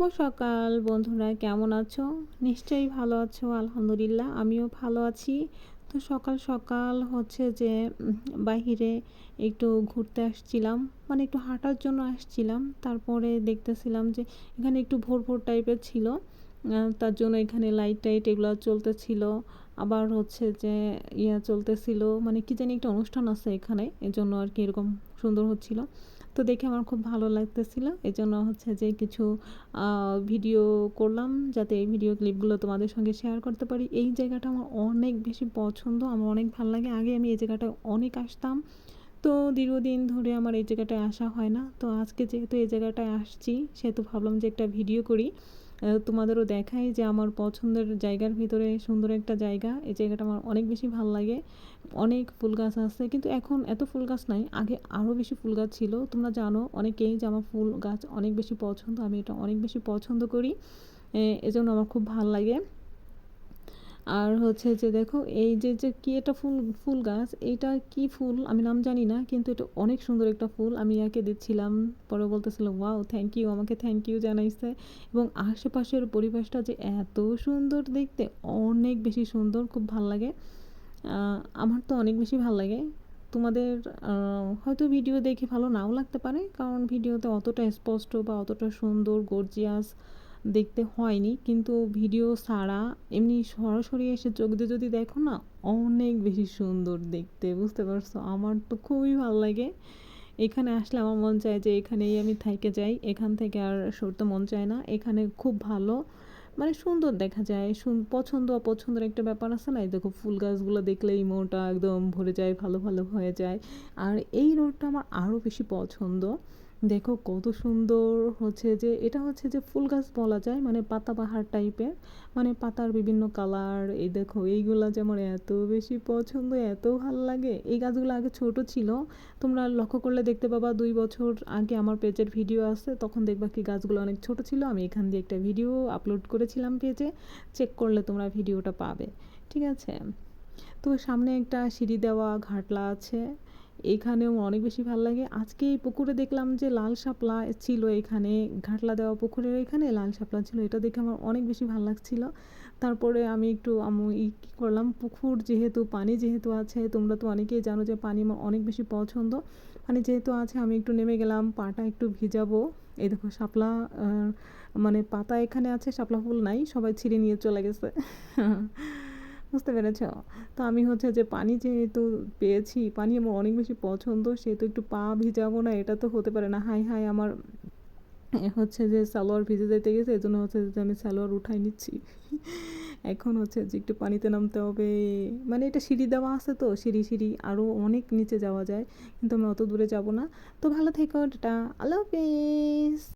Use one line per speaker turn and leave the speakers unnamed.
শুভ সকাল বন্ধুরা, কেমন আছো? নিশ্চয়ই ভালো আছো, আলহামদুলিল্লাহ, আমিও ভালো আছি। তো সকাল সকাল হচ্ছে যে বাহিরে একটু ঘুরতে আসছিলাম মানে একটু হাঁটার জন্য আসছিলাম। তারপরে দেখতেছিলাম যে, এখানে একটু ভোর ভোর টাইপের ছিল। তার জন্য এখানে লাইট টাইট এগুলো চলতেছিল। আবার হচ্ছে যে ইয়া চলতেছিল মানে কি জানি একটা অনুষ্ঠান আছে এখানে, এজন্য আর কি এরকম সুন্দর হচ্ছিল। তো দেখে আমার খুব ভালো লাগতেছিল এই জন্য হচ্ছে যে কিছু ভিডিও করলাম যাতে এই ভিডিও ক্লিপগুলো তোমাদের সঙ্গে শেয়ার করতে পারি। এই জায়গাটা আমার অনেক বেশি পছন্দ, আমার অনেক ভালো লাগে। আগে আমি এই জায়গাটায় অনেক আসতাম। তো দীর্ঘদিন ধরে আমার এই জায়গাটায় আসা হয় না। তো আজকে যেহেতু এই জায়গাটায় আসছি, সেহেতু ভাবলাম যে একটা ভিডিও করি। তোমাদেরও দেখাই যে আমার পছন্দের জায়গার ভিতরে সুন্দর একটা জায়গা। এই জায়গাটা আমার অনেক বেশি ভালো লাগে। অনেক ফুল গাছ আছে, কিন্তু এখন এত ফুল গাছ নাই। আগে আরও বেশি ফুল গাছ ছিল। তোমরা জানো, অনেকেই যে আমার ফুল গাছ অনেক বেশি পছন্দ, আমি এটা অনেক বেশি পছন্দ করি। এজন্য আমার খুব ভালো লাগে। আর হচ্ছে যে দেখো, এই যে যে কি এটা ফুল ফুল গাছ এইটা কি ফুল? আমি নাম জানি না, কিন্তু এটা অনেক সুন্দর একটা ফুল। আমি ইয়াকে দিচ্ছিলাম, পরে বলতেছিল ওয়াও থ্যাংক ইউ আমাকে থ্যাংক ইউ জানাইছে। এবং আশেপাশের পরিবেশটা যে এত সুন্দর দেখতে, অনেক বেশি সুন্দর, খুব ভালো লাগে। আমার তো অনেক বেশি ভালো লাগে। তোমাদের হয়তো ভিডিও দেখে ভালো নাও লাগতে পারে, কারণ ভিডিওতে অতটা স্পষ্ট বা অতটা সুন্দর গর্জিয়াস দেখতে হয়নি, কিন্তু ভিডিও ছাড়া এমনি সরাসরি এসে চোখ দিয়ে যদি দেখো না, অনেক বেশি সুন্দর দেখতে, বুঝতে পারছ? আমার তো খুবই ভালো লাগে। এখানে আসলে আমার মন চায় যে এখানেই আমি থেকে যাই, এখান থেকে আর সরতে মন চায় না। এখানে খুব ভালো মানে সুন্দর দেখা যায়। পছন্দ অপছন্দের একটা ব্যাপার আছে না, এই দেখো ফুল গাছগুলো দেখলেই মনটা একদম ভরে যায়, ভালো ভালো হয়ে যায়। আর এই রোডটা আমার আরও বেশি পছন্দ। দেখো কত সুন্দর হচ্ছে যে, এটা হচ্ছে যে ফুল গাছ বলা যায় মানে পাতাবাহার টাইপের মানে পাতার বিভিন্ন কালার এই দেখো এইগুলো যে আমার এত বেশি পছন্দ, এত ভালো লাগে। এই গাছগুলো আগে ছোট ছিল, তোমরা লক্ষ্য করলে দেখতে পাবা দুই বছর আগে আমার পেজের ভিডিও আছে তখন দেখবা কি গাছগুলো অনেক ছোট ছিল, আমি এখান দিয়ে একটা ভিডিও আপলোড করেছিলাম পেজে চেক করলে তোমরা ভিডিওটা পাবে, ঠিক আছে? তো সামনে একটা সিঁড়ি দেওয়া, ঘাটলা আছে এখানেও অনেক বেশি ভালো লাগে। আজকে এই পুকুরে দেখলাম যে লাল শাপলা ছিল এখানে, ঘাটলা দেওয়া পুকুরের এখানে লাল শাপলা ছিল, এটা দেখে আমার অনেক বেশি ভালো লাগছিল। তারপরে আমি একটু, আমি কী করলাম, পুকুর যেহেতু, পানি যেহেতু আছে, তোমরা তো অনেকেই জানো যে পানি আমার অনেক বেশি পছন্দ। পানি যেহেতু আছে, আমি একটু নেমে গেলাম, পাটা একটু ভিজাবো। এই দেখো, শাপলা মানে পাতা এখানে আছে, শাপলা ফুল নাই, সবাই ছিঁড়ে নিয়ে চলে গেছে। বুঝতে পেরেছ? তো আমি হচ্ছে যে পানি যেহেতু পেয়েছি, পানি আমার অনেক বেশি পছন্দ, সেহেতু একটু পা ভিজাবো না, এটা তো হতে পারে না। হাই হাই আমার হচ্ছে যে সালোয়ার ভিজে যেতে গেছে এই জন্য হচ্ছে যে আমি সালোয়ার উঠাই নিচ্ছি। এখন হচ্ছে যে একটু পানিতে নামতে হবে। মানে এটা সিঁড়ি দেওয়া আছে তো, সিঁড়ি সিঁড়ি আরও অনেক নিচে যাওয়া যায়, কিন্তু আমি অত দূরে যাব না। তো ভালো থেকো, টাটা, আল্লাহ হাফিজ।